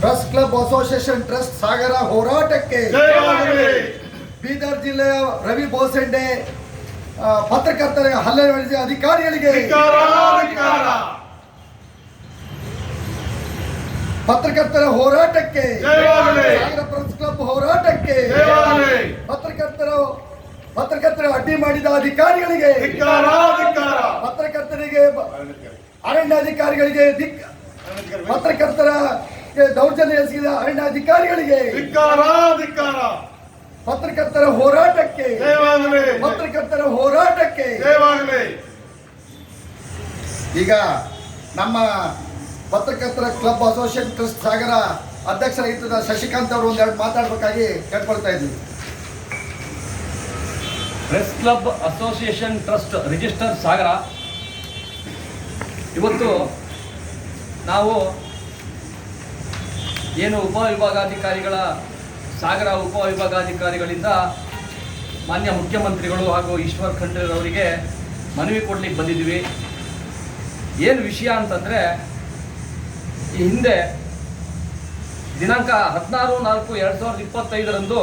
Press club association trust Sagar ಹೋರಾಟಕ್ಕೆ ಬೀದರ್ ಜಿಲ್ಲೆಯ ರವಿ ಬೋಸೆಂಡೆ ಪತ್ರಕರ್ತರ ಹಲ್ಲೆ ನಡೆಸಿದ ಅಧಿಕಾರಿಗಳಿಗೆ ಪತ್ರಕರ್ತರ ಹೋರಾಟಕ್ಕೆ. ಸಾಗರ ಪ್ರೆಸ್ ಕ್ಲಬ್ ಹೋರಾಟಕ್ಕೆ ಪತ್ರಕರ್ತರು ಪತ್ರಕರ್ತರ ಅಡ್ಡಿ ಮಾಡಿದ ಅಧಿಕಾರಿಗಳಿಗೆ ಪತ್ರಕರ್ತರಿಗೆ ಅರಣ್ಯ ಅಧಿಕಾರಿಗಳಿಗೆ ದಿಕ್ ಪತ್ರಕರ್ತರ ದೌರ್ಜನ್ಯ ಎಸಗಿದ ಅರಣ್ಯಾಧಿಕಾರಿಗಳಿಗೆ ಅಧಿಕಾರಿಗಳಿಗೆ ಧಿಕ್ಕಾರ. ಪತ್ರಕರ್ತರ ಹೋರಾಟಕ್ಕೆ ಜಯವಾಗಲಿ. ಪತ್ರಕರ್ತರ ಹೋರಾಟಕ್ಕೆ ಜಯವಾಗಲಿ. ಈಗ ನಮ್ಮ ಪತ್ರಕರ್ತರ ಕ್ಲಬ್ ಅಸೋಸಿಯೇಷನ್ ಟ್ರಸ್ಟ್ ಸಾಗರ ಅಧ್ಯಕ್ಷರಾಗಿದ್ದ ಶಶಿಕಾಂತ್ ಅವರು ಒಂದೆರಡು ಮಾತಾಡ್ಬೇಕಾಗಿ ಕೇಳ್ಕೊಳ್ತಾ ಇದ್ವಿ. Press club association trust register Sagar. ಇವತ್ತು ನಾವು ಏನು ಉಪವಿಭಾಗಾಧಿಕಾರಿಗಳ, ಸಾಗರ ಉಪವಿಭಾಗಾಧಿಕಾರಿಗಳಿಂದ ಮಾನ್ಯ ಮುಖ್ಯಮಂತ್ರಿಗಳು ಹಾಗೂ ಈಶ್ವರ್ ಖಂಡ್ರೆ ಅವರಿಗೆ ಮನವಿ ಕೊಡ್ಲಿಕ್ಕೆ ಬಂದಿದ್ವಿ ಏನು ವಿಷಯ ಅಂತಂದರೆ, ಈ ಹಿಂದೆ ದಿನಾಂಕ ಹದಿನಾರು ನಾಲ್ಕು ಎರಡು ಸಾವಿರದ ಇಪ್ಪತ್ತೈದರಂದು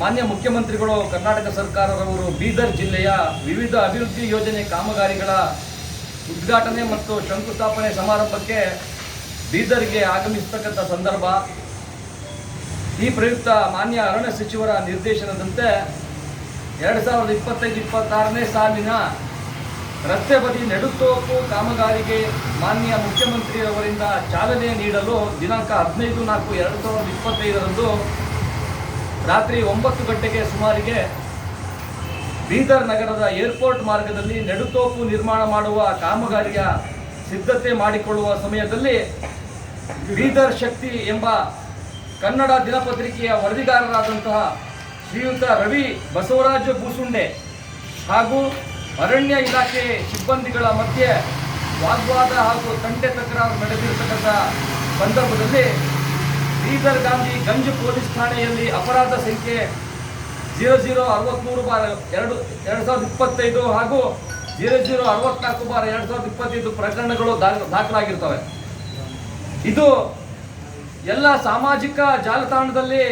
ಮಾನ್ಯ ಮುಖ್ಯಮಂತ್ರಿಗಳು, ಕರ್ನಾಟಕ ಸರ್ಕಾರದವರು ಬೀದರ್ ಜಿಲ್ಲೆಯ ವಿವಿಧ ಅಭಿವೃದ್ಧಿ ಯೋಜನೆ ಕಾಮಗಾರಿಗಳ ಉದ್ಘಾಟನೆ ಮತ್ತು ಶಂಕುಸ್ಥಾಪನೆ ಸಮಾರಂಭಕ್ಕೆ ಬೀದರ್ಗೆ ಆಗಮಿಸತಕ್ಕಂಥ ಸಂದರ್ಭ, ಈ ಪ್ರಯುಕ್ತ ಮಾನ್ಯ ಅರಣ್ಯ ಸಚಿವರ ನಿರ್ದೇಶನದಂತೆ ಎರಡು ಸಾವಿರದ ಇಪ್ಪತ್ತೈದು, ಇಪ್ಪತ್ತಾರನೇ ಸಾಲಿನ ರಸ್ತೆ ಬದಿ ನೆಡುತೋಪು ಕಾಮಗಾರಿಗೆ ಮಾನ್ಯ ಮುಖ್ಯಮಂತ್ರಿಯವರಿಂದ ಚಾಲನೆ ನೀಡಲು ದಿನಾಂಕ ಹದಿನೈದು ನಾಲ್ಕು ಎರಡು ಸಾವಿರದ ಇಪ್ಪತ್ತೈದರಂದು ರಾತ್ರಿ ಒಂಬತ್ತು ಗಂಟೆಗೆ ಸುಮಾರಿಗೆ ಬೀದರ್ ನಗರದ ಏರ್ಪೋರ್ಟ್ ಮಾರ್ಗದಲ್ಲಿ ನೆಡುತೋಪು ನಿರ್ಮಾಣ ಮಾಡುವ ಕಾಮಗಾರಿಯ ಸಿದ್ಧತೆ ಮಾಡಿಕೊಳ್ಳುವ ಸಮಯದಲ್ಲಿ ಬೀದರ್ ಶಕ್ತಿ ಎಂಬ ಕನ್ನಡ ದಿನಪತ್ರಿಕೆಯ ವರದಿಗಾರರಾದಂತಹ ಶ್ರೀಯುತ ರವಿ ಬಸವರಾಜ ಬೂಸುಂಡೆ ಹಾಗೂ ಅರಣ್ಯ ಇಲಾಖೆ ಸಿಬ್ಬಂದಿಗಳ ಮಧ್ಯೆ ವಾಗ್ವಾದ ಹಾಗೂ ತಂಟೆ ತಕರಾರು ನಡೆದಿರತಕ್ಕಂಥ ಸಂದರ್ಭದಲ್ಲಿ ಬೀದರ್ ಗಾಂಧಿ ಗಂಜ್ ಪೊಲೀಸ್ ಠಾಣೆಯಲ್ಲಿ ಅಪರಾಧ ಸಂಖ್ಯೆ ಜೀರೋ ಜೀರೋ ಅರವತ್ತ್ಮೂರು ಬಾರ್ ಎರಡು ಎರಡು ಸಾವಿರದ ಇಪ್ಪತ್ತೈದು ಹಾಗೂ ಜೀರೋ ಜೀರೋ ಅರವತ್ನಾಲ್ಕು ಬಾರ್ ಎರಡು ಸಾವಿರದ ಇಪ್ಪತ್ತೈದು ಪ್ರಕರಣಗಳು ದಾಖಲಾಗಿರ್ತವೆ. ಇದು ಎಲ್ಲ ಸಾಮಾಜಿಕ ಜಾಲತಾಣದಲ್ಲಿ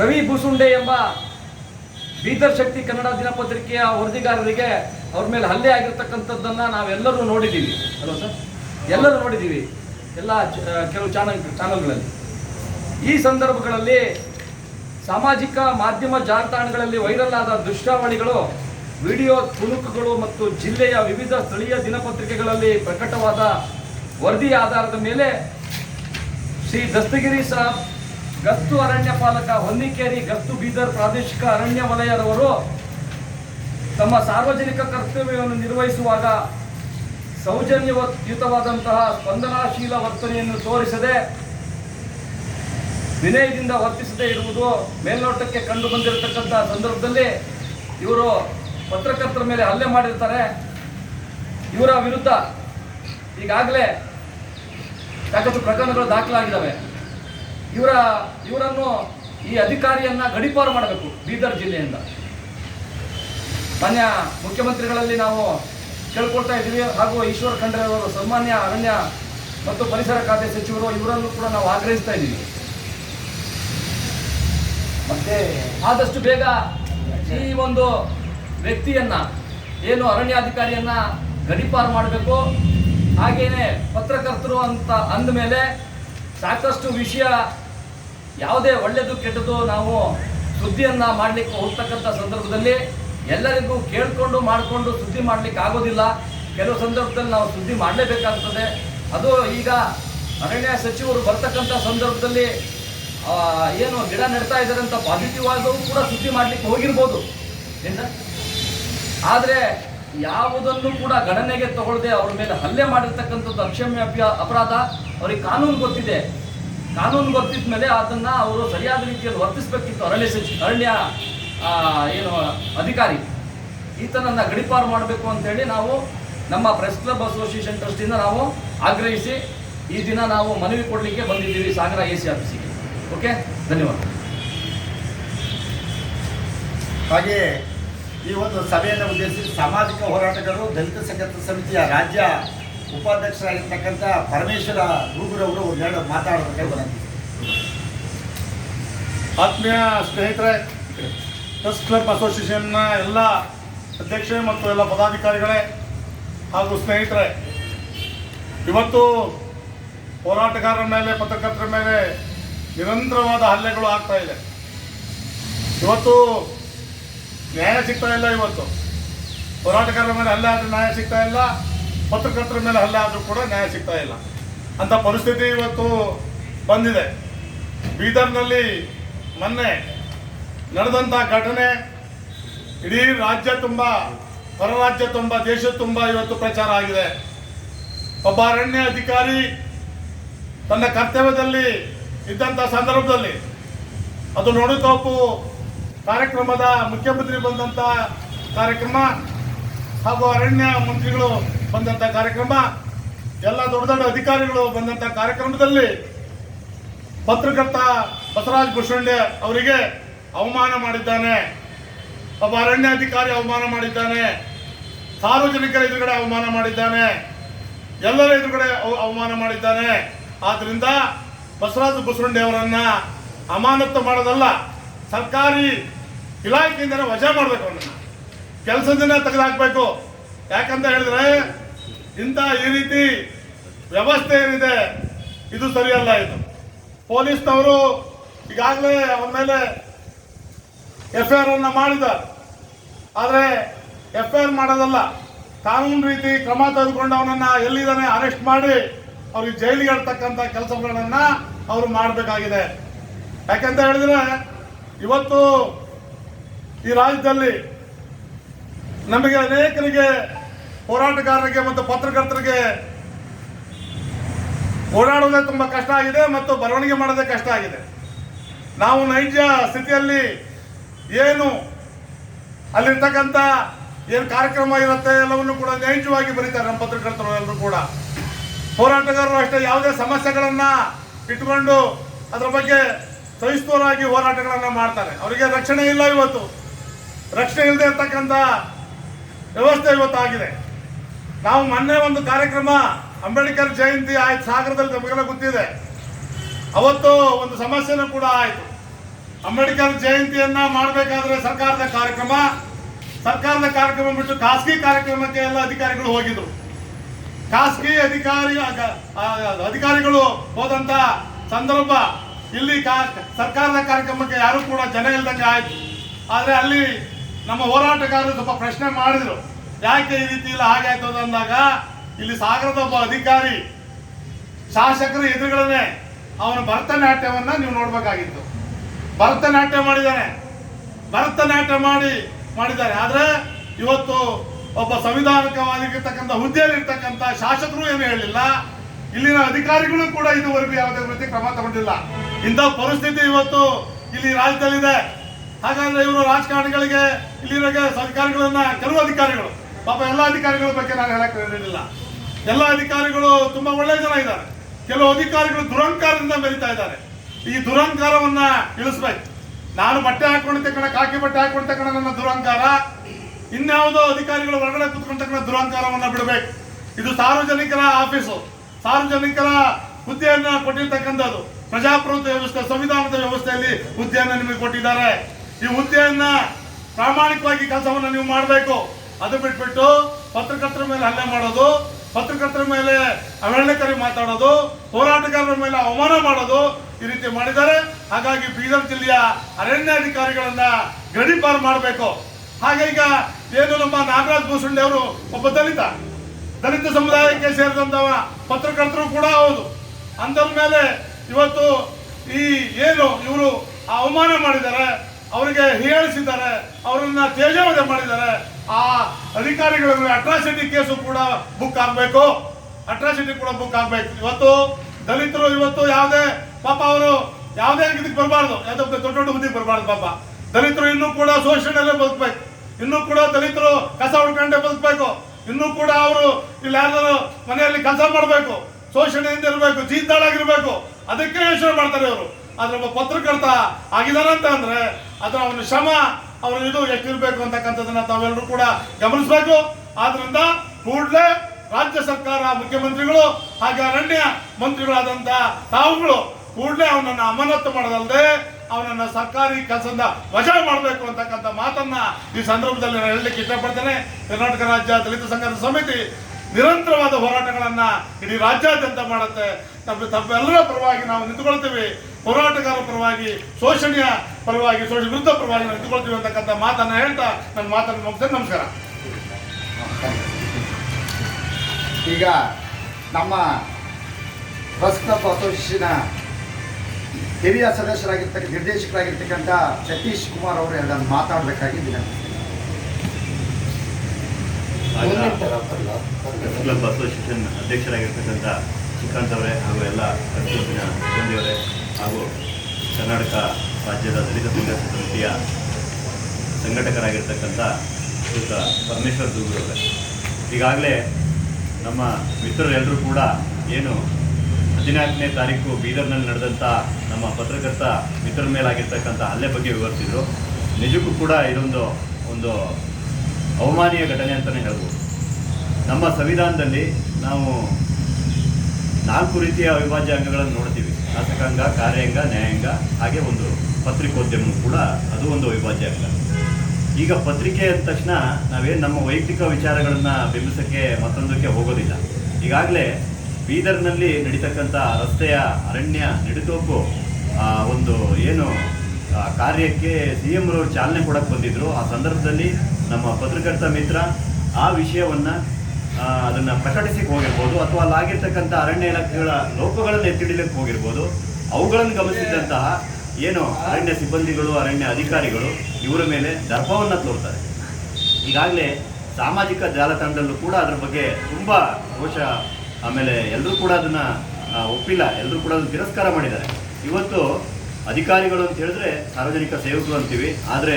ರವಿ ಭೂಸುಂಡೆ ಎಂಬ ಬೀದರ್ ಶಕ್ತಿ ಕನ್ನಡ ದಿನಪತ್ರಿಕೆಯ ವರದಿಗಾರರಿಗೆ ಅವ್ರ ಮೇಲೆ ಹಲ್ಲೆ ಆಗಿರ್ತಕ್ಕಂಥದ್ದನ್ನು ನಾವೆಲ್ಲರೂ ನೋಡಿದ್ದೀವಿ. ಅಲ್ವಾ ಸರ್? ಎಲ್ಲರೂ ನೋಡಿದ್ದೀವಿ ಎಲ್ಲ ಕೆಲವು ಚಾನಲ್ ಚಾನಲ್ಗಳಲ್ಲಿ. ಈ ಸಂದರ್ಭಗಳಲ್ಲಿ ಸಾಮಾಜಿಕ ಮಾಧ್ಯಮ ಜಾಲತಾಣಗಳಲ್ಲಿ ವೈರಲ್ ಆದ ದೃಶ್ಯಾವಳಿಗಳು ವಿಡಿಯೋ ತುಣುಕುಗಳು ಮತ್ತು ಜಿಲ್ಲೆಯ ವಿವಿಧ ಸ್ಥಳೀಯ ದಿನಪತ್ರಿಕೆಗಳಲ್ಲಿ ಪ್ರಕಟವಾದ ವರದಿ ಆಧಾರದ ಮೇಲೆ ಶ್ರೀ ದಸ್ತಗಿರಿ ಸಾಬ್, ಗಸ್ತು ಅರಣ್ಯ ಪಾಲಕ ಹೊನ್ನಿಕೇರಿ, ಗಸ್ತು ಬೀದರ್ ಪ್ರಾದೇಶಿಕ ಅರಣ್ಯ ವಲಯದವರು ತಮ್ಮ ಸಾರ್ವಜನಿಕ ಕರ್ತವ್ಯವನ್ನು ನಿರ್ವಹಿಸುವಾಗ ಸೌಜನ್ಯಯುತವಾದಂತಹ ಸ್ಪಂದನಾಶೀಲ ವರ್ತನೆಯನ್ನು ತೋರಿಸದೆ ವಿನಯದಿಂದ ವರ್ತಿಸದೆ ಇರುವುದು ಮೇಲ್ನೋಟಕ್ಕೆ ಕಂಡು ಬಂದಿರತಕ್ಕಂಥ ಸಂದರ್ಭದಲ್ಲಿ ಇವರು ಪತ್ರಕರ್ತರ ಮೇಲೆ ಹಲ್ಲೆ ಮಾಡಿರ್ತಾರೆ. ಇವರ ವಿರುದ್ಧ ಈಗಾಗಲೇ ಸಾಕಷ್ಟು ಪ್ರಕರಣಗಳು ದಾಖಲಾಗಿದ್ದಾವೆ ಇವರ, ಇವರನ್ನು ಈ ಅಧಿಕಾರಿಯನ್ನ ಗಡಿಪಾರು ಮಾಡಬೇಕು, ಬೀದರ್ ಜಿಲ್ಲೆಯಿಂದ. ಮಾನ್ಯ ಮುಖ್ಯಮಂತ್ರಿಗಳಲ್ಲಿ ನಾವು ಕೇಳ್ಕೊಳ್ತಾ ಇದ್ದೀವಿ. ಹಾಗೂ ಈಶ್ವರ್ ಖಂಡ್ರೆ ಅವರು ಸನ್ಮಾನ್ಯ ಅರಣ್ಯ ಮತ್ತು ಪರಿಸರ ಖಾತೆ ಸಚಿವರು, ಇವರನ್ನು ಕೂಡ ನಾವು ಆಗ್ರಹಿಸ್ತಾ ಇದ್ದೀವಿ. ಮತ್ತೆ ಆದಷ್ಟು ಬೇಗ ಈ ಒಂದು ವ್ಯಕ್ತಿಯನ್ನ, ಏನು ಅರಣ್ಯಾಧಿಕಾರಿಯನ್ನ ಗಡಿಪಾರು ಮಾಡಬೇಕು. ಹಾಗೇನೆ ಪತ್ರಕರ್ತರು ಅಂತ ಅಂದ ಮೇಲೆ ಸಾಕಷ್ಟು ವಿಷಯ ಯಾವುದೇ ಒಳ್ಳೆಯದು ಕೆಟ್ಟದ್ದು ನಾವು ಸುದ್ದಿಯನ್ನು ಮಾಡಲಿಕ್ಕೆ ಹೋಗ್ತಕ್ಕಂಥ ಸಂದರ್ಭದಲ್ಲಿ ಎಲ್ಲರಿಗೂ ಕೇಳಿಕೊಂಡು ಮಾಡಿಕೊಂಡು ಸುದ್ದಿ ಮಾಡ್ಲಿಕ್ಕೆ ಆಗೋದಿಲ್ಲ. ಕೆಲವು ಸಂದರ್ಭದಲ್ಲಿ ನಾವು ಸುದ್ದಿ ಮಾಡಲೇಬೇಕಾಗ್ತದೆ. ಅದು ಈಗ ಅರಣ್ಯ ಸಚಿವರು ಬರ್ತಕ್ಕಂಥ ಸಂದರ್ಭದಲ್ಲಿ ಏನು ಗಿಡ ನೆಡ್ತಾ ಇದ್ದಾರೆ ಅಂತ ಪಾಸಿಟಿವ್ ಆದವು ಕೂಡ ಸುದ್ದಿ ಮಾಡ್ಲಿಕ್ಕೆ ಹೋಗಿರ್ಬೋದು. ಆದರೆ ಯಾವುದನ್ನು ಕೂಡ ಗಣನೆಗೆ ತಗೊಳ್ಳದೆ ಅವ್ರ ಮೇಲೆ ಹಲ್ಲೆ ಮಾಡಿರ್ತಕ್ಕಂಥದ್ದು ಅಕ್ಷಮ್ಯ ಅಭ್ಯ ಅಪರಾಧ. ಅವ್ರಿಗೆ ಕಾನೂನು ಗೊತ್ತಿದೆ. ಕಾನೂನು ಗೊತ್ತಿದ ಮೇಲೆ ಅದನ್ನ ಅವರು ಸರಿಯಾದ ರೀತಿಯಲ್ಲಿ ವರ್ತಿಸಬೇಕಿತ್ತು. ಅರಣ್ಯ ಸಚಿ, ಅರಣ್ಯ ಏನು, ಅಧಿಕಾರಿ. ಈತನನ್ನು ಗಡಿಪಾರು ಮಾಡಬೇಕು ಅಂತೇಳಿ ನಾವು ನಮ್ಮ ಪ್ರೆಸ್ ಕ್ಲಬ್ ಅಸೋಸಿಯೇಷನ್ ಟ್ರಸ್ಟಿಂದ ನಾವು ಆಗ್ರಹಿಸಿ ಈ ದಿನ ನಾವು ಮನವಿ ಕೊಡಲಿಕ್ಕೆ ಬಂದಿದ್ದೀವಿ ಸಾಗರ ಎ ಸಿ ಆಫೀಸಿಗೆ ಓಕೆ? ಧನ್ಯವಾದ. ಹಾಗೆಯೇ ಈ ಒಂದು ಸಭೆಯನ್ನು ಉದ್ದೇಶಿಸಿ ಸಾಮಾಜಿಕ ಹೋರಾಟಗಾರರು, ದಲಿತ ಸಂಘರ್ಷ ಸಮಿತಿಯ ರಾಜ್ಯ ಉಪಾಧ್ಯಕ್ಷರಾಗಿರ್ತಕ್ಕಂಥ ಪರಮೇಶ್ವರ ಗೂಗುರವರು ಒಂದೆರಡು ಮಾತಾಡಬೇಕಾಗಿ ವಿನಂತಿ ಆತ್ಮೀಯ ಸ್ನೇಹಿತರೆ, ಪ್ರೆಸ್ ಕ್ಲಬ್ ಅಸೋಸಿಯೇಷನ್ನ ಎಲ್ಲ ಅಧ್ಯಕ್ಷೆ ಮತ್ತು ಎಲ್ಲ ಪದಾಧಿಕಾರಿಗಳೇ ಹಾಗೂ ಸ್ನೇಹಿತರೆ, ಇವತ್ತು ಹೋರಾಟಗಾರರ ಮೇಲೆ, ಪತ್ರಕರ್ತರ ಮೇಲೆ ನಿರಂತರವಾದ ಹಲ್ಲೆಗಳು ಆಗ್ತಾ ಇದೆ. ಇವತ್ತು ನ್ಯಾಯ ಸಿಗ್ತಾ ಇಲ್ಲ ಇವತ್ತು? ಹೋರಾಟಗಾರರ ಮೇಲೆ ಹಲ್ಲೆ ಆದರೂ ನ್ಯಾಯ ಸಿಗ್ತಾ ಇಲ್ಲ, ಪತ್ರಕರ್ತರ ಮೇಲೆ ಹಲ್ಲೆ ಆದರೂ ಕೂಡ ನ್ಯಾಯ ಸಿಗ್ತಾ ಇಲ್ಲ. ಅಂತ ಪರಿಸ್ಥಿತಿ ಇವತ್ತು ಬಂದಿದೆ. ಬೀದರ್ನಲ್ಲಿ ಮೊನ್ನೆ ನಡೆದಂಥ ಘಟನೆ, ಇಡೀ ರಾಜ್ಯ ತುಂಬ ಹೊರ ರಾಜ್ಯ ತುಂಬ ದೇಶ ತುಂಬ ಇವತ್ತು ಪ್ರಚಾರ ಆಗಿದೆ. ಒಬ್ಬ ಅರಣ್ಯ ಅಧಿಕಾರಿ ತನ್ನ ಕರ್ತವ್ಯದಲ್ಲಿ ಇದ್ದಂಥ ಸಂದರ್ಭದಲ್ಲಿ ಅದು ನೋಡುತೋಪು ಕಾರ್ಯಕ್ರಮದ ಮುಖ್ಯಮಂತ್ರಿ ಬಂದಂಥ ಕಾರ್ಯಕ್ರಮ ಹಾಗೂ ಅರಣ್ಯ ಮಂತ್ರಿಗಳು ಬಂದಂಥ ಕಾರ್ಯಕ್ರಮ, ಎಲ್ಲ ದೊಡ್ಡ ದೊಡ್ಡ ಅಧಿಕಾರಿಗಳು ಬಂದಂಥ ಕಾರ್ಯಕ್ರಮದಲ್ಲಿ ಪತ್ರಕರ್ತ ಬಸವರಾಜ್ ಭೂಷಂಡೆ ಅವರಿಗೆ ಅವಮಾನ ಮಾಡಿದ್ದಾನೆ. ಒಬ್ಬ ಅರಣ್ಯಾಧಿಕಾರಿ ಅವಮಾನ ಮಾಡಿದ್ದಾನೆ. ಸಾರ್ವಜನಿಕರ ಎದುರುಗಡೆ ಅವಮಾನ ಮಾಡಿದ್ದಾನೆ. ಎಲ್ಲರ ಎದುರುಗಡೆ ಅವ- ಅವಮಾನ ಮಾಡಿದ್ದಾನೆ. ಆದ್ದರಿಂದ ಬಸವರಾಜ ಬಸವಂಡಿ ಅವರನ್ನು ಅಮಾನತ್ತು ಮಾಡೋದಲ್ಲ ಸರ್ಕಾರಿ ಇಲಾಖೆಯಿಂದ ವಜಾ ಮಾಡಬೇಕು ಅವ್ರನ್ನ ಕೆಲಸದಿಂದ ತೆಗೆದಾಕ್ಬೇಕು. ಯಾಕಂತ ಹೇಳಿದ್ರೆ, ಇಂಥ ಈ ರೀತಿ ವ್ಯವಸ್ಥೆ ಏನಿದೆ, ಇದು ಸರಿಯಲ್ಲ ಇದು. ಪೊಲೀಸ್ನವರು ಈಗಾಗಲೇ ಅವನ ಮೇಲೆ ಎಫ್ ಐ ಆರ್ ಅನ್ನು ಮಾಡಿದ್ದಾರೆ. ಆದರೆ ಎಫ್ ಐ ಆರ್ ಮಾಡೋದಲ್ಲ. ಕಾನೂನು ರೀತಿ ಕ್ರಮ ತೆಗೆದುಕೊಂಡು ಅವನನ್ನ ಎಲ್ಲಿದ್ದಾನೆ ಅರೆಸ್ಟ್ ಮಾಡಿ, ಅವ್ರಿಗೆ ಜೈಲಿಗೆ ಇಡ್ತಕ್ಕಂಥ ಕೆಲಸಗಳನ್ನ ಅವರು ಮಾಡಬೇಕಾಗಿದೆ. ಯಾಕಂತ ಹೇಳಿದ್ರೆ ಇವತ್ತು ಈ ರಾಜ್ಯದಲ್ಲಿ ನಮಗೆ ಅನೇಕರಿಗೆ ಹೋರಾಟಗಾರರಿಗೆ ಮತ್ತು ಪತ್ರಕರ್ತರಿಗೆ ಓಡಾಡುವುದೇ ತುಂಬಾ ಕಷ್ಟ ಆಗಿದೆ ಮತ್ತು ಬರವಣಿಗೆ ಮಾಡೋದೇ ಕಷ್ಟ ಆಗಿದೆ. ನಾವು ನೈಜ ಸ್ಥಿತಿಯಲ್ಲಿ ಏನು ಅಲ್ಲಿರ್ತಕ್ಕಂಥ ಏನು ಕಾರ್ಯಕ್ರಮ ಇರುತ್ತೆ ಎಲ್ಲವನ್ನು ಕೂಡ ನೈಜವಾಗಿ ಬರೀತಾರೆ ನಮ್ಮ ಪತ್ರಕರ್ತರು ಎಲ್ಲರೂ ಕೂಡ. ಹೋರಾಟಗಾರರು ಅಷ್ಟೇ ಯಾವುದೇ ಸಮಸ್ಯೆಗಳನ್ನು ಇಟ್ಕೊಂಡು ಅದರ ಬಗ್ಗೆ ಸಹಿಷ್ಣುವರಾಗಿ ಹೋರಾಟಗಳನ್ನು ಮಾಡ್ತಾರೆ. ಅವರಿಗೆ ರಕ್ಷಣೆ ಇಲ್ಲ ಇವತ್ತು. ರಕ್ಷಣೆ ಇಲ್ಲದೆ ಇರ್ತಕ್ಕಂಥ ವ್ಯವಸ್ಥೆ ಇವತ್ತು ಆಗಿದೆ. ನಾವು ಮೊನ್ನೆ ಒಂದು ಕಾರ್ಯಕ್ರಮ ಅಂಬೇಡ್ಕರ್ ಜಯಂತಿ ಆಯ್ತು. ಸಾಗರದಲ್ಲಿ ನಮಗೆಲ್ಲ ಗೊತ್ತಿದೆ. ಅವತ್ತು ಒಂದು ಸಮಸ್ಯೆನೂ ಕೂಡ ಆಯಿತು. ಅಂಬೇಡ್ಕರ್ ಜಯಂತಿಯನ್ನ ಮಾಡಬೇಕಾದ್ರೆ ಸರ್ಕಾರದ ಕಾರ್ಯಕ್ರಮ. ಸರ್ಕಾರದ ಕಾರ್ಯಕ್ರಮ ಬಿಟ್ಟು ಖಾಸಗಿ ಕಾರ್ಯಕ್ರಮಕ್ಕೆ ಎಲ್ಲ ಅಧಿಕಾರಿಗಳು ಹೋಗಿದ್ರು. ಖಾಸಗಿ ಅಧಿಕಾರಿ ಅಧಿಕಾರಿಗಳು ಹೋದಂತ ಸಂದರ್ಭ ಇಲ್ಲಿ ಕಾ- ಸರ್ಕಾರದ ಕಾರ್ಯಕ್ರಮಕ್ಕೆ ಯಾರು ಕೂಡ ಜನ ಇಲ್ದಂಗೆ ಆಯ್ತು. ಆದರೆ ಅಲ್ಲಿ ನಮ್ಮ ಹೋರಾಟಗಾರರು ಸ್ವಲ್ಪ ಪ್ರಶ್ನೆ ಮಾಡಿದ್ರು. ಯಾಕೆ ಈ ರೀತಿ ಇಲ್ಲ ಹಾಗೆ ಆಯ್ತು ಅಂದಾಗ, ಇಲ್ಲಿ ಸಾಗರದ ಒಬ್ಬ ಅಧಿಕಾರಿ, ಶಾಸಕರ ಎದುರುಗಳನ್ನೇ ಅವನ ಭರತನಾಟ್ಯವನ್ನು ನೀವು ನೋಡಬೇಕಾಗಿತ್ತು. ಭರತನಾಟ್ಯ ಮಾಡಿದ್ದಾನೆ. ಭರತನಾಟ್ಯ ಮಾಡಿ ಮಾಡಿದ್ದಾರೆ ಆದರೆ ಇವತ್ತು ಒಬ್ಬ ಸಂವಿಧಾನಕವಾಗಿರ್ತಕ್ಕಂಥ ಹುದ್ದೆಯಲ್ಲಿ ಇರ್ತಕ್ಕಂಥ ಶಾಸಕರು ಏನು ಹೇಳಿಲ್ಲ. ಇಲ್ಲಿನ ಅಧಿಕಾರಿಗಳು ಕೂಡ ಇದುವರೆಗೂ ಯಾವುದೇ ರೀತಿ ಕ್ರಮ ತಗೊಂಡಿಲ್ಲ. ಇಂಥ ಪರಿಸ್ಥಿತಿ ಇವತ್ತು ಇಲ್ಲಿ ರಾಜ್ಯದಲ್ಲಿದೆ. ಹಾಗಾದ್ರೆ ಇವರು ರಾಜಕಾರಣಿಗಳಿಗೆ ಇಲ್ಲಿನ ಅಧಿಕಾರಿಗಳನ್ನ, ಕೆಲವು ಅಧಿಕಾರಿಗಳು, ಪಾಪ ಎಲ್ಲ ಅಧಿಕಾರಿಗಳ ಬಗ್ಗೆ ನಾನು ಹೇಳಕ್ ಹೇಳಿಲ್ಲ ಎಲ್ಲ ಅಧಿಕಾರಿಗಳು ತುಂಬಾ ಒಳ್ಳೆ ಜನ ಇದ್ದಾರೆ. ಕೆಲವು ಅಧಿಕಾರಿಗಳು ದುರಂಕಾರದಿಂದ ಮೆರಿತಾ ಇದ್ದಾರೆ. ಈ ದುರಂಕಾರವನ್ನ ಇಳಿಸ್ಬೇಕು. ನಾನು ಬಟ್ಟೆ ಹಾಕೊಂಡ ಕಣ, ಕಾಕಿ ಬಟ್ಟೆ ಹಾಕೊಂಡ ಕಣ ನನ್ನ ದುರಂಕಾರ. ಇನ್ಯಾವುದೋ ಅಧಿಕಾರಿಗಳು ಹೊರಗಡೆ ಕುತ್ಕೊಂಡ ತಕ್ಷಣ ದುರಂಕಾರವನ್ನ ಬಿಡಬೇಕು. ಇದು ಸಾರ್ವಜನಿಕರ ಆಫೀಸು. ಸಾರ್ವಜನಿಕರ ಹುದ್ದೆಯನ್ನ ಕೊಟ್ಟಿರ್ತಕ್ಕಂಥದ್ದು ಪ್ರಜಾಪ್ರಭುತ್ವ ವ್ಯವಸ್ಥೆ, ಸಂವಿಧಾನದ ವ್ಯವಸ್ಥೆಯಲ್ಲಿ ಹುದ್ದೆಯನ್ನು ನಿಮಗೆ ಕೊಟ್ಟಿದ್ದಾರೆ. ಈ ಹುದ್ದೆಯನ್ನ ಪ್ರಾಮಾಣಿಕವಾಗಿ ಕೆಲಸವನ್ನು ನೀವು ಮಾಡಬೇಕು. ಅದು ಬಿಟ್ಬಿಟ್ಟು ಪತ್ರಕರ್ತರ ಮೇಲೆ ಹಲ್ಲೆ ಮಾಡೋದು, ಪತ್ರಕರ್ತರ ಮೇಲೆ ಅವಹೇಳನಕಾರಿ ಮಾತಾಡೋದು, ಹೋರಾಟಗಾರರ ಮೇಲೆ ಅವಮಾನ ಮಾಡೋದು ಈ ರೀತಿ ಮಾಡಿದ್ದಾರೆ. ಹಾಗಾಗಿ ಬೀದರ್ ಜಿಲ್ಲೆಯ ಅರಣ್ಯಾಧಿಕಾರಿಗಳನ್ನ ಗಡಿಪಾರು ಮಾಡಬೇಕು. ಹಾಗೆ ಈಗ ಏನು ನಮ್ಮ ನಾಗರಾಜ್ ಭೂಸುಂಡೆ ಅವರು ಒಬ್ಬ ದಲಿತ. ದಲಿತ ಸಮುದಾಯಕ್ಕೆ ಸೇರಿದಂತವ ಪತ್ರಕರ್ತರು ಕೂಡ ಹೌದು. ಅಂದ್ರ ಮೇಲೆ ಇವತ್ತು ಈ ಏನು ಇವರು ಅವಮಾನ ಮಾಡಿದ್ದಾರೆ, ಅವರಿಗೆ ಹೀಯಾಳಿಸಿದ್ದಾರೆ ಅವರನ್ನ ತೇಜೋವಧೆ ಮಾಡಿದ್ದಾರೆ, ಆ ಅಧಿಕಾರಿಗಳ ಅಟ್ರಾಸಿಟಿ ಕೇಸು ಕೂಡ ಬುಕ್ ಆಗಬೇಕು. ಅಟ್ರಾಸಿಟಿ ಕೂಡ ಬುಕ್ ಆಗ್ಬೇಕು. ಇವತ್ತು ದಲಿತರು ಇವತ್ತು ಯಾವುದೇ, ಪಾಪ ಅವರು ಯಾವುದೇ ಇದಕ್ಕೆ ಬರಬಾರ್ದು. ಯಾವುದೋ ದೊಡ್ಡ ದೊಡ್ಡ ಹುದ್ದೆಗೆ ಬರಬಾರ್ದು ಪಾಪ. ದಲಿತರು ಇನ್ನೂ ಕೂಡ ಶೋಷಣೆಯಲ್ಲೇ ಬದುಕಬೇಕು. ಇನ್ನೂ ಕೂಡ ದಲಿತರು ಕಸ ಹುಡ್ಕೊಂಡೇ ಬದುಕಬೇಕು. ಇನ್ನೂ ಕೂಡ ಅವರು ಇಲ್ಲಿ ಯಾರು ಮನೆಯಲ್ಲಿ ಕೆಲಸ ಮಾಡಬೇಕು, ಶೋಷಣೆಯಿಂದ ಇರಬೇಕು ಜೀತಾಳಾಗಿರ್ಬೇಕು ಅದಕ್ಕೆ ಯೋಚನೆ ಮಾಡ್ತಾರೆ ಅವರು ಆದ್ರೆ ಒಬ್ಬ ಪತ್ರಕರ್ತ ಆಗಿದಾನಂತ ಅಂದ್ರೆ ಅದ್ರ ಅವನ ಶ್ರಮ, ಅವ್ರ ಇದು ಎಷ್ಟಿರ್ಬೇಕು ಅಂತಕ್ಕಂಥದ್ದನ್ನ ತಾವೆಲ್ಲರೂ ಕೂಡ ಗಮನಿಸಬೇಕು. ಆದ್ರಿಂದ ಕೂಡಲೇ ರಾಜ್ಯ ಸರ್ಕಾರ, ಮುಖ್ಯಮಂತ್ರಿಗಳು ಹಾಗೆ ಅರಣ್ಯ ಮಂತ್ರಿಗಳಾದಂತಹ ತಾವುಗಳು ಕೂಡಲೇ ಅವನನ್ನು ಅಮಾನತ್ತು ಮಾಡೋದಲ್ಲದೆ ಅವನನ್ನ ಸರ್ಕಾರಿ ಕೆಲಸದಿಂದ ವಜಾ ಮಾಡಬೇಕು ಅಂತಕ್ಕಂಥ ಮಾತನ್ನ ಈ ಸಂದರ್ಭದಲ್ಲಿ ನಾನು ಹೇಳಲಿಕ್ಕೆ ಇಷ್ಟಪಡ್ತೇನೆ. ಕರ್ನಾಟಕ ರಾಜ್ಯ ದಲಿತ ಸಂಘದ ಸಮಿತಿ ನಿರಂತರವಾದ ಹೋರಾಟಗಳನ್ನ ಇಡೀ ರಾಜ್ಯಾದ್ಯಂತ ಮಾಡುತ್ತೆ. ತಮ್ಮ ತಮ್ಮೆಲ್ಲರ ಪರವಾಗಿ ನಾವು ನಿಂತುಕೊಳ್ತೀವಿ. ಹೋರಾಟಗಾರರ ಪರವಾಗಿ, ಶೋಷಣೆಯ ಪರವಾಗಿ, ಶೋಷ ವಿರುದ್ಧ ಪರವಾಗಿ ನಾವು ನಿಂತುಕೊಳ್ತೀವಿ ಅಂತಕ್ಕಂಥ ಮಾತನ್ನ ಹೇಳ್ತಾ ನನ್ನ ಮಾತನ್ನು ಮುಗಿಸ್ತೇನೆ. ನಮಸ್ಕಾರ. ಈಗ ನಮ್ಮ ಬಸ್ ಕ್ಲಬ್ ಹಿರಿಯ ಸದಸ್ಯರಾಗಿರ್ತಕ್ಕ ನಿರ್ದೇಶಕರಾಗಿರ್ತಕ್ಕಂಥ ಸತೀಶ್ ಕುಮಾರ್ ಅವರು ಎರಡನ್ನು ಮಾತಾಡಬೇಕಾಗಿ ಕ್ಲಬ್ ಅಸೋಸಿಯೇಷನ್ ಅಧ್ಯಕ್ಷರಾಗಿರ್ತಕ್ಕಂಥ ಶ್ರೀಕಾಂತ್ ಅವರೇ ಹಾಗೂ ಎಲ್ಲ ಕ್ಲಬ್ಬಿನ ಸಿಬ್ಬಂದಿಯವರೇ ಹಾಗೂ ಕರ್ನಾಟಕ ರಾಜ್ಯದ ದಲಿತ ಸಂಘರ್ಷ ಸಮಿತಿಯ ಸಂಘಟಕರಾಗಿರ್ತಕ್ಕಂಥ ಶ್ರೀಯುತ ಪರಮೇಶ್ವರ್ ದೂಗರವರೇ ಈಗಾಗಲೇ ನಮ್ಮ ಮಿತ್ರರೆಲ್ಲರೂ ಕೂಡ ಏನು ಹದಿನಾಲ್ಕನೇ ತಾರೀಕು ಬೀದರ್ನಲ್ಲಿ ನಡೆದಂಥ ನಮ್ಮ ಪತ್ರಕರ್ತ ಮಿತ್ರರ ಮೇಲಾಗಿರ್ತಕ್ಕಂಥ ಹಲ್ಲೆ ಬಗ್ಗೆ ವಿವರಿಸಿದರು. ನಿಜಕ್ಕೂ ಕೂಡ ಇದೊಂದು, ಒಂದು ಅವಮಾನೀಯ ಘಟನೆ ಅಂತಲೇ ಹೇಳ್ಬೋದು. ನಮ್ಮ ಸಂವಿಧಾನದಲ್ಲಿ ನಾವು ನಾಲ್ಕು ರೀತಿಯ ಅವಿಭಾಜ್ಯ ಅಂಗಗಳನ್ನು ನೋಡ್ತೀವಿ. ಶಾಸಕಾಂಗ, ಕಾರ್ಯಾಂಗ, ನ್ಯಾಯಾಂಗ, ಹಾಗೆ ಒಂದು ಪತ್ರಿಕೋದ್ಯಮ ಕೂಡ ಅದು ಒಂದು ಅವಿಭಾಜ್ಯ ಅಂಗ. ಈಗ ಪತ್ರಿಕೆ ಅಂದ ತಕ್ಷಣ ನಾವೇನು ನಮ್ಮ ವೈಯಕ್ತಿಕ ವಿಚಾರಗಳನ್ನು ಬಿಂಬಿಸೋಕ್ಕೆ ಮತ್ತೊಂದಕ್ಕೆ ಹೋಗೋದಿಲ್ಲ. ಈಗಾಗಲೇ ಬೀದರ್ನಲ್ಲಿ ನಡೀತಕ್ಕಂಥ ರಸ್ತೆಯ ಅರಣ್ಯ ನೆಡುತೋಪು ಒಂದು ಏನು ಕಾರ್ಯಕ್ಕೆ ಸಿ ಎಂ ರವರು ಚಾಲನೆ ಕೊಡಕ್ಕೆ ಬಂದಿದ್ದರು ಆ ಸಂದರ್ಭದಲ್ಲಿ ನಮ್ಮ ಪತ್ರಕರ್ತ ಮಿತ್ರ ಆ ವಿಷಯವನ್ನು ಅದನ್ನು ಪ್ರಕಟಿಸಕ್ಕೆ ಹೋಗಿರ್ಬೋದು ಅಥವಾ ಅಲ್ಲಾಗಿರ್ತಕ್ಕಂಥ ಅರಣ್ಯ ಇಲಾಖೆಗಳ ಲೋಪಗಳನ್ನು ಎತ್ತಿಡಲಿಕ್ಕೆ ಹೋಗಿರ್ಬೋದು. ಅವುಗಳನ್ನು ಗಮನಿಸಿದಂತಹ ಏನು, ಅರಣ್ಯ ಸಿಬ್ಬಂದಿಗಳು, ಅರಣ್ಯ ಅಧಿಕಾರಿಗಳು ಇವರ ಮೇಲೆ ದರ್ಪವನ್ನು ತೋರ್ತಾರೆ. ಈಗಾಗಲೇ ಸಾಮಾಜಿಕ ಜಾಲತಾಣದಲ್ಲೂ ಕೂಡ ಅದರ ಬಗ್ಗೆ ತುಂಬ ರೋಷ ಆಮೇಲೆ ಎಲ್ಲರೂ ಕೂಡ ಅದನ್ನ ಒಪ್ಪಿಲ್ಲ. ಎಲ್ಲರೂ ಕೂಡ ಅದನ್ನು ತಿರಸ್ಕಾರ ಮಾಡಿದ್ದಾರೆ. ಇವತ್ತು ಅಧಿಕಾರಿಗಳು ಅಂತ ಹೇಳಿದ್ರೆ ಸಾರ್ವಜನಿಕ ಸೇವಕರು ಅಂತೀವಿ. ಆದರೆ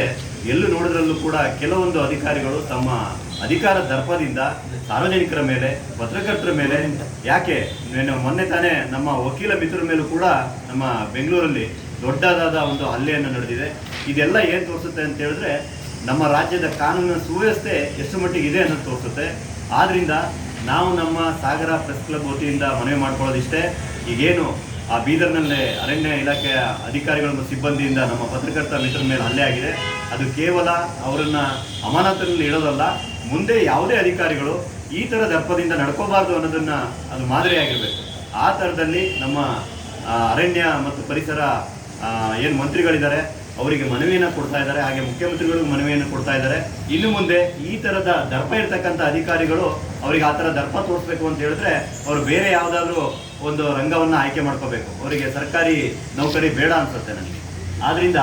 ಎಲ್ಲೂ ನೋಡಿದ್ರಲ್ಲೂ ಕೂಡ ಕೆಲವೊಂದು ಅಧಿಕಾರಿಗಳು ತಮ್ಮ ಅಧಿಕಾರ ದರ್ಪದಿಂದ ಸಾರ್ವಜನಿಕರ ಮೇಲೆ, ಪತ್ರಕರ್ತರ ಮೇಲೆ, ಯಾಕೆ? ಮೊನ್ನೆ ತಾನೇ ನಮ್ಮ ವಕೀಲ ಮಿತ್ರರ ಮೇಲೂ ಕೂಡ ನಮ್ಮ ಬೆಂಗಳೂರಲ್ಲಿ ದೊಡ್ಡದಾದ ಒಂದು ಹಲ್ಲೆಯನ್ನು ನಡೆದಿದೆ. ಇದೆಲ್ಲ ಏನು ತೋರಿಸುತ್ತೆ ಅಂತ ಹೇಳಿದ್ರೆ ನಮ್ಮ ರಾಜ್ಯದ ಕಾನೂನಿನ ಸುವ್ಯವಸ್ಥೆ ಎಷ್ಟು ಮಟ್ಟಿಗೆ ಇದೆ ಅನ್ನೋದು ತೋರಿಸುತ್ತೆ. ಆದ್ರಿಂದ ನಾವು ನಮ್ಮ ಸಾಗರ ಪ್ರೆಸ್ ಕ್ಲಬ್ ವತಿಯಿಂದ ಮನವಿ ಮಾಡ್ಕೊಳ್ಳೋದಿಷ್ಟೇ. ಈಗೇನು ಆ ಬೀದರ್ನಲ್ಲೇ ಅರಣ್ಯ ಇಲಾಖೆಯ ಅಧಿಕಾರಿಗಳ ಮತ್ತು ಸಿಬ್ಬಂದಿಯಿಂದ ನಮ್ಮ ಪತ್ರಕರ್ತ ಮಿತ್ರರ ಮೇಲೆ ಹಲ್ಲೆ ಆಗಿದೆ. ಅದು ಕೇವಲ ಅವರನ್ನು ಅಮಾನತಿನಲ್ಲಿ ಇಡೋದಲ್ಲ, ಮುಂದೆ ಯಾವುದೇ ಅಧಿಕಾರಿಗಳು ಈ ಥರ ದರ್ಪದಿಂದ ನಡ್ಕೋಬಾರ್ದು ಅನ್ನೋದನ್ನು ಅದು ಮಾದರಿಯಾಗಿರಬೇಕು. ಆ ಥರದಲ್ಲಿ ನಮ್ಮ ಅರಣ್ಯ ಮತ್ತು ಪರಿಸರ ಏನು ಮಂತ್ರಿಗಳಿದ್ದಾರೆ ಅವರಿಗೆ ಮನವಿಯನ್ನು ಕೊಡ್ತಾ ಇದ್ದಾರೆ, ಹಾಗೆ ಮುಖ್ಯಮಂತ್ರಿಗಳಿಗೂ ಮನವಿಯನ್ನು ಕೊಡ್ತಾ ಇದ್ದಾರೆ. ಇನ್ನು ಮುಂದೆ ಈ ಥರದ ದರ್ಪ ಇರ್ತಕ್ಕಂಥ ಅಧಿಕಾರಿಗಳು ಅವರಿಗೆ ಆ ಥರ ದರ್ಪ ತೋರಿಸ್ಬೇಕು ಅಂತ ಹೇಳಿದ್ರೆ ಅವರು ಬೇರೆ ಯಾವುದಾದ್ರೂ ಒಂದು ರಂಗವನ್ನು ಆಯ್ಕೆ ಮಾಡ್ಕೋಬೇಕು. ಅವರಿಗೆ ಸರ್ಕಾರಿ ನೌಕರಿ ಬೇಡ ಅನ್ಸುತ್ತೆ ನನಗೆ. ಆದ್ದರಿಂದ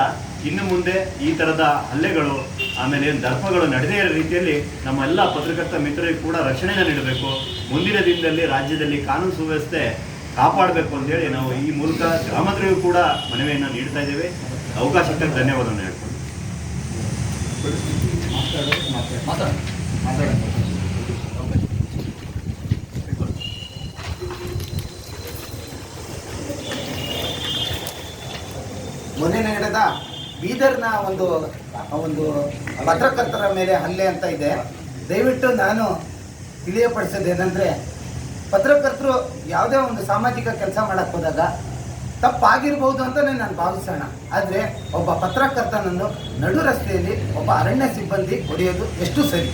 ಇನ್ನು ಮುಂದೆ ಈ ಥರದ ಹಲ್ಲೆಗಳು, ಆಮೇಲೆ ಏನು ದರ್ಪಗಳು ನಡೆದೇ ಇರೋ ರೀತಿಯಲ್ಲಿ ನಮ್ಮ ಎಲ್ಲ ಪತ್ರಕರ್ತ ಮಿತ್ರರಿಗೆ ಕೂಡ ರಕ್ಷಣೆಯನ್ನು ನೀಡಬೇಕು. ಮುಂದಿನ ದಿನದಲ್ಲಿ ರಾಜ್ಯದಲ್ಲಿ ಕಾನೂನು ಸುವ್ಯವಸ್ಥೆ ಕಾಪಾಡಬೇಕು ಅಂತೇಳಿ ನಾವು ಈ ಮೂಲಕ ಗ್ರಾಮದ್ರಿಗೂ ಕೂಡ ಮನವಿಯನ್ನು ನೀಡ್ತಾ ಇದ್ದೇವೆ. ಅವಕಾಶಕ್ಕೆ ಧನ್ಯವಾದವನ್ನು ಹೇಳ್ಕೊಂಡು ಮೊನ್ನೆ ನಡೆದ ಬೀದರ್ನ ಒಂದು ಒಂದು ಪತ್ರಕರ್ತರ ಮೇಲೆ ಹಲ್ಲೆ ಅಂತ ಇದೆ. ದಯವಿಟ್ಟು ನಾನು ತಿಳಿಯಪಡಿಸೋದೇನೆಂದರೆ ಪತ್ರಕರ್ತರು ಯಾವುದೇ ಒಂದು ಸಾಮಾಜಿಕ ಕೆಲಸ ಮಾಡಕ್ಕೆ ಹೋದಾಗ ತಪ್ಪಾಗಿರ್ಬೋದು ಅಂತಲೇ ನಾನು ಭಾವಿಸೋಣ. ಆದರೆ ಒಬ್ಬ ಪತ್ರಕರ್ತನನ್ನು ನಡು ರಸ್ತೆಯಲ್ಲಿ ಒಬ್ಬ ಅರಣ್ಯ ಸಿಬ್ಬಂದಿ ಹೊಡೆಯೋದು ಎಷ್ಟು ಸರಿ?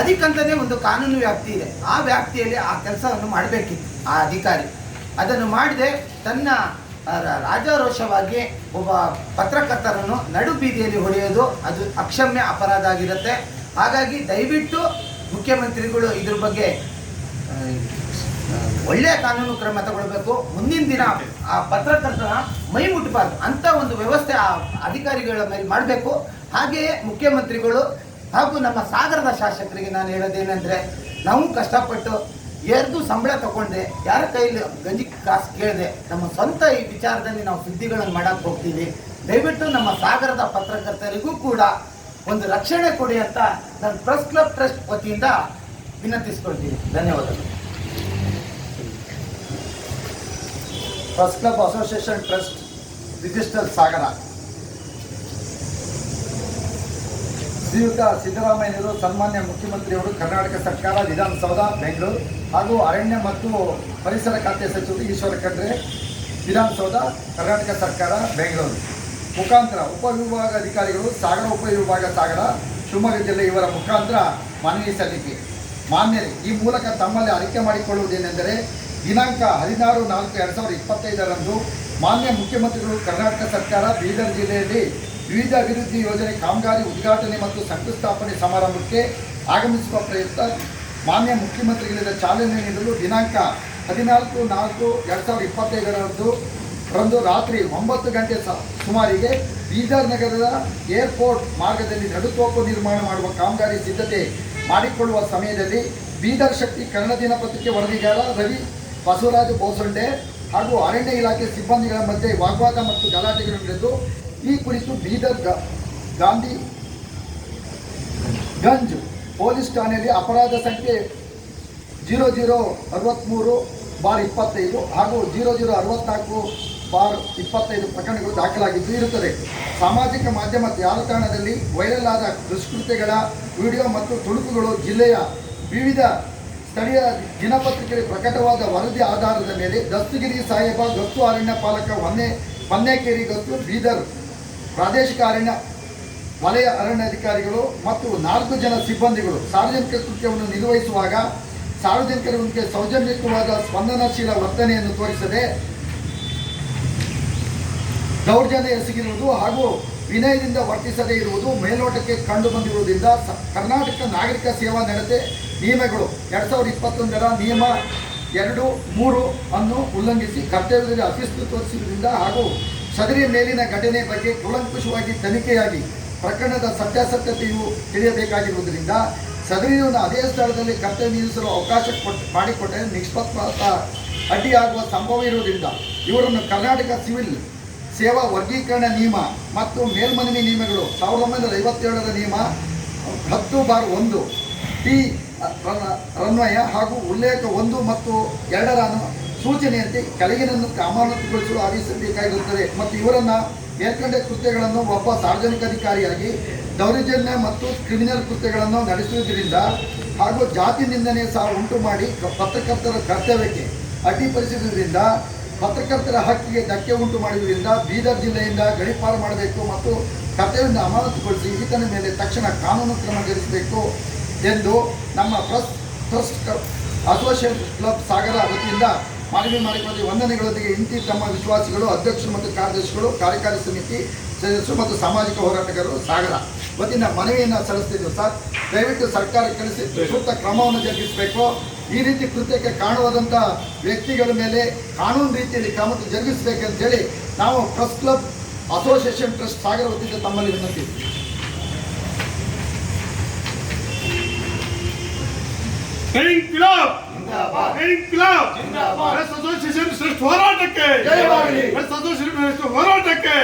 ಅದಕ್ಕಂತಲೇ ಒಂದು ಕಾನೂನು ವ್ಯಾಪ್ತಿ ಇದೆ. ಆ ವ್ಯಾಪ್ತಿಯಲ್ಲಿ ಆ ಕೆಲಸವನ್ನು ಮಾಡಬೇಕಿತ್ತು ಆ ಅಧಿಕಾರಿ. ಅದನ್ನು ಮಾಡದೆ. ತನ್ನ ರಾಜಾರೋಷವಾಗಿ ಒಬ್ಬ ಪತ್ರಕರ್ತರನ್ನು ನಡು ಬೀದಿಯಲ್ಲಿ ಹೊಡೆಯೋದು ಅದು ಅಕ್ಷಮ್ಯ ಅಪರಾಧ ಆಗಿರುತ್ತೆ. ಹಾಗಾಗಿ ದಯವಿಟ್ಟು ಮುಖ್ಯಮಂತ್ರಿಗಳು ಇದ್ರ ಬಗ್ಗೆ ಒಳ್ಳೆಯ ಕಾನೂನು ಕ್ರಮ ತಗೊಳ್ಬೇಕು. ಮುಂದಿನ ದಿನ ಆ ಪತ್ರಕರ್ತನ ಮೈ ಮುಟ್ಟಬಾರ್ದು ಅಂತ ಒಂದು ವ್ಯವಸ್ಥೆ ಆ ಅಧಿಕಾರಿಗಳ ಮೇಲೆ ಮಾಡಬೇಕು. ಹಾಗೆಯೇ ಮುಖ್ಯಮಂತ್ರಿಗಳು ಹಾಗೂ ನಮ್ಮ ಸಾಗರದ ಶಾಸಕರಿಗೆ ನಾನು ಹೇಳೋದೇನೆಂದರೆ, ನಾವು ಕಷ್ಟಪಟ್ಟು ಎರಡು ಸಂಬಳ ತಗೊಂಡೆ. ಯಾರ ಕೈಲಿ ಗಂಜಿ ಕಾಸು ಕೇಳಿದೆ, ನಮ್ಮ ಸ್ವಂತ ಈ ವಿಚಾರದಲ್ಲಿ ನಾವು ಸುದ್ದಿಗಳನ್ನು ಮಾಡಕ್ಕೆ ಹೋಗ್ತೀವಿ. ದಯವಿಟ್ಟು ನಮ್ಮ ಸಾಗರದ ಪತ್ರಕರ್ತರಿಗೂ ಕೂಡ ಒಂದು ರಕ್ಷಣೆ ಕೊಡಿ ಅಂತ ನನ್ನ ಪ್ರೆಸ್ ಕ್ಲಬ್ ಟ್ರಸ್ಟ್ ವತಿಯಿಂದ ವಿನಂತಿಸ್ಕೊಳ್ತೀನಿ. ಧನ್ಯವಾದಗಳು. First club association trust register Sagar ಶ್ರೀಯುತ ಸಿದ್ದರಾಮಯ್ಯನವರು ಸನ್ಮಾನ್ಯ ಮುಖ್ಯಮಂತ್ರಿಯವರು ಕರ್ನಾಟಕ ಸರ್ಕಾರ, ವಿಧಾನಸೌಧ, ಬೆಂಗಳೂರು ಹಾಗೂ ಅರಣ್ಯ ಮತ್ತು ಪರಿಸರ ಖಾತೆ ಸಚಿವರು ಈಶ್ವರ ಖಂಡ್ರೆ, ವಿಧಾನಸೌಧ, ಕರ್ನಾಟಕ ಸರ್ಕಾರ, ಬೆಂಗಳೂರು. ಮುಖಾಂತರ ಉಪವಿಭಾಗ ಅಧಿಕಾರಿಗಳು ಸಾಗರ ಉಪವಿಭಾಗ ಸಾಗರ, ಶಿವಮೊಗ್ಗ ಜಿಲ್ಲೆ ಇವರ ಮುಖಾಂತರ ಮನವಿ ಸಲ್ಲಿಕೆ. ಮಾನ್ಯರೇ, ಈ ಮೂಲಕ ತಮ್ಮಲ್ಲಿ ಅರಿಕೆ ಮಾಡಿಕೊಳ್ಳುವುದೇನೆಂದರೆ, ದಿನಾಂಕ ಹದಿನಾರು ನಾಲ್ಕು ಎರಡು ಸಾವಿರದ ಇಪ್ಪತ್ತೈದರಂದು ಮಾನ್ಯ ಮುಖ್ಯಮಂತ್ರಿಗಳು ಕರ್ನಾಟಕ ಸರ್ಕಾರ ಬೀದರ್ ಜಿಲ್ಲೆಯಲ್ಲಿ ವಿವಿಧ ಅಭಿವೃದ್ಧಿ ಯೋಜನೆ ಕಾಮಗಾರಿ ಉದ್ಘಾಟನೆ ಮತ್ತು ಶಂಕುಸ್ಥಾಪನೆ ಸಮಾರಂಭಕ್ಕೆ ಆಗಮಿಸುವ ಪ್ರಯುಕ್ತ ಮಾನ್ಯ ಮುಖ್ಯಮಂತ್ರಿಗಳಿಂದ ಚಾಲನೆ ನೀಡಲು ದಿನಾಂಕ ಹದಿನಾಲ್ಕು ನಾಲ್ಕು ಎರಡು ಸಾವಿರದ ಇಪ್ಪತ್ತೈದರಂದು ರಂದು ರಾತ್ರಿ ಒಂಬತ್ತು ಗಂಟೆ ಸುಮಾರಿಗೆ ಬೀದರ್ ನಗರದ ಏರ್ಪೋರ್ಟ್ ಮಾರ್ಗದಲ್ಲಿ ನಡುತೋಪು ನಿರ್ಮಾಣ ಮಾಡುವ ಕಾಮಗಾರಿ ಸಿದ್ಧತೆ ಮಾಡಿಕೊಳ್ಳುವ ಸಮಯದಲ್ಲಿ ಬೀದರ್ ಶಕ್ತಿ ಕನ್ನಡ ದಿನಪತ್ರಿಕೆ ವರದಿಗಾರ ರವಿ ಬಸವರಾಜ ಬೋಸಂಡೆ ಹಾಗೂ ಅರಣ್ಯ ಇಲಾಖೆ ಸಿಬ್ಬಂದಿಗಳ ಮಧ್ಯೆ ವಾಗ್ವಾದ ಮತ್ತು ಗಲಾಟೆಗಳು ನಡೆದು, ಈ ಕುರಿತು ಬೀದರ್ ಗಾಂಧಿ ಗಂಜ್ ಪೊಲೀಸ್ ಠಾಣೆಯಲ್ಲಿ ಅಪರಾಧ ಸಂಖ್ಯೆ ಜೀರೋ ಜೀರೋ ಅರವತ್ತ್ಮೂರು ಬಾರ್ ಇಪ್ಪತ್ತೈದು ಹಾಗೂ ಜೀರೋ ಜೀರೋ ಅರವತ್ನಾಲ್ಕು ಬಾರ್ ಇಪ್ಪತ್ತೈದು ಪ್ರಕರಣಗಳು ದಾಖಲಾಗಿದ್ದು ಇರುತ್ತದೆ. ಸಾಮಾಜಿಕ ಮಾಧ್ಯಮ ಜಾಲತಾಣದಲ್ಲಿ ವೈರಲ್ ಆದ ದುಷ್ಕೃತ್ಯಗಳ ವಿಡಿಯೋ ಮತ್ತು ತುಣುಕುಗಳು ಜಿಲ್ಲೆಯ ವಿವಿಧ ಸ್ಥಳೀಯ ದಿನಪತ್ರಿಕೆಯಲ್ಲಿ ಪ್ರಕಟವಾದ ವರದಿ ಆಧಾರದ ಮೇಲೆ ದಸ್ತಗಿರಿ ಸಾಹೇಬ ಗಸ್ತು ಅರಣ್ಯ ಪಾಲಕ ಹೊನ್ನೆ, ಹೊನ್ನೇಕೇರಿ ಗಸ್ತು ಬೀದರ್ ಪ್ರಾದೇಶಿಕ ಅರಣ್ಯ ವಲಯ ಅರಣ್ಯಾಧಿಕಾರಿಗಳು ಮತ್ತು ನಾಲ್ಕು ಜನ ಸಿಬ್ಬಂದಿಗಳು ಸಾರ್ವಜನಿಕ ಕೃತ್ಯವನ್ನು ನಿರ್ವಹಿಸುವಾಗ ಸಾರ್ವಜನಿಕರೊಂದಿಗೆ ಸೌಜನ್ಯಕವಾದ ಸ್ಪಂದನಶೀಲ ವರ್ತನೆಯನ್ನು ತೋರಿಸದೆ ದೌರ್ಜನ್ಯ ಎಸಗಿರುವುದು ಹಾಗೂ ವಿನಯದಿಂದ ವರ್ತಿಸದೇ ಇರುವುದು ಮೇಲ್ನೋಟಕ್ಕೆ ಕಂಡು ಬಂದಿರುವುದರಿಂದ ಸ- ಕರ್ನಾಟಕ ನಾಗರಿಕ ಸೇವಾ ನಡತೆ ನಿಯಮಗಳು ಎರಡು ಸಾವಿರದ ಇಪ್ಪತ್ತೊಂದರ ನಿಯಮ ಎರಡು ಮೂರು ಅನ್ನು ಉಲ್ಲಂಘಿಸಿ ಕರ್ತವ್ಯದಲ್ಲಿ ಅಶಿಸ್ತು ತೋರಿಸಿರುವುದರಿಂದ ಹಾಗೂ ಸದರಿ ಮೇಲಿನ ಘಟನೆ ಬಗ್ಗೆ ಕೂಲಂಕುಷವಾಗಿ ತನಿಖೆಯಾಗಿ ಪ್ರಕರಣದ ಸತ್ಯಾಸತ್ಯತೆಯು ತಿಳಿಯಬೇಕಾಗಿರುವುದರಿಂದ ಸದರಿಯನ್ನು ಅದೇ ಸ್ಥಳದಲ್ಲಿ ಕರ್ತವ್ಯ ನಿಲ್ಲಿಸಲು ಅವಕಾಶ ಕೊಟ್ಟು ಮಾಡಿಕೊಟ್ಟರೆ ನಿಷ್ಪಕ್ಷಪಾತ ಅಡ್ಡಿಯಾಗುವ ಸಂಭವ ಇರುವುದರಿಂದ ಇವರನ್ನು ಕರ್ನಾಟಕ ಸಿವಿಲ್ ಸೇವಾ ವರ್ಗೀಕರಣ ನಿಯಮ ಮತ್ತು ಮೇಲ್ಮನವಿ ನಿಯಮಗಳು ಸಾವಿರದ ಒಂಬೈನೂರ ಐವತ್ತೇಳರ ನಿಯಮ, ಹತ್ತು ಬಾರ್ ಒಂದು, ಟಿ, ರನ್- ರನ್ವಯ ಹಾಗೂ ಉಲ್ಲೇಖ ಒಂದು ಮತ್ತು ಎರಡರ ಸೂಚನೆಯಂತೆ ಕೆಳಗಿನನ್ನು ಅಮಾನತುಗೊಳಿಸಲು ಆದೇಶಿಸಬೇಕಾಗಿರುತ್ತದೆ ಮತ್ತು ಇವರನ್ನು ಮೇಲ್ಕಂಡ ಕೃತ್ಯಗಳನ್ನು ಒಬ್ಬ ಸಾರ್ವಜನಿಕ ಅಧಿಕಾರಿಯಾಗಿ, ದೌರ್ಜನ್ಯ ಮತ್ತು ಕ್ರಿಮಿನಲ್ ಕೃತ್ಯಗಳನ್ನು ನಡೆಸುವುದರಿಂದ ಹಾಗೂ ಜಾತಿ ನಿಂದನೆ ಸಹ ಉಂಟು ಮಾಡಿ ಪತ್ರಕರ್ತರ ಕರ್ತವ್ಯಕ್ಕೆ ಅಡ್ಡಿಪಡಿಸುವುದರಿಂದ ಪತ್ರಕರ್ತರ ಹಕ್ಕಿಗೆ ಧಕ್ಕೆ ಉಂಟು ಮಾಡುವುದರಿಂದ ಬೀದರ್ ಜಿಲ್ಲೆಯಿಂದ ಗಡಿಪಾರು ಮಾಡಬೇಕು ಮತ್ತು ಕರ್ತವ್ಯದಿಂದ ಅಮಾನತುಗೊಳಿಸಿ ಈತನ ಮೇಲೆ ತಕ್ಷಣ ಕಾನೂನು ಕ್ರಮ ಜರುಗಿಸಬೇಕು ಎಂದು ನಮ್ಮ press trust associate club Sagara ವತಿಯಿಂದ ಮನವಿ ಮಾಡಿಕೊಳ್ಳಿ ವಂದನೆಗಳೊಂದಿಗೆ ಇಂತಿ ತಮ್ಮ ವಿಶ್ವಾಸಿಗಳು, ಅಧ್ಯಕ್ಷರು ಮತ್ತು ಕಾರ್ಯದರ್ಶಿಗಳು, ಕಾರ್ಯಕಾರಿ ಸಮಿತಿ ಸದಸ್ಯರು ಮತ್ತು ಸಾಮಾಜಿಕ ಹೋರಾಟಗಾರರು ಸಾಗರ ವತಿಯಿಂದ ಮನವಿಯನ್ನು ಸಲ್ಲಿಸ್ತಿದ್ದೇವೆ ಸರ್. ದಯವಿಟ್ಟು ಸರ್ಕಾರ ಕಳಿಸಿ ಸೂಕ್ತ ಕ್ರಮವನ್ನು ಜರುಗಿಸಬೇಕು. ಈ ರೀತಿ ಕೃತ್ಯಕ್ಕೆ ಕಾಣುವಾದಂಥ ವ್ಯಕ್ತಿಗಳ ಮೇಲೆ ಕಾನೂನು ರೀತಿಯಲ್ಲಿ ಕ್ರಮ ಜರುಗಿಸಬೇಕಂತೇಳಿ ನಾವು press club association trust Sagar ವತಿಯಿಂದ ತಮ್ಮಲ್ಲಿ ವಿನಂತಿ. ಹೋರಾಟಕ್ಕೆ! ಹೋರಾಟಕ್ಕೆ!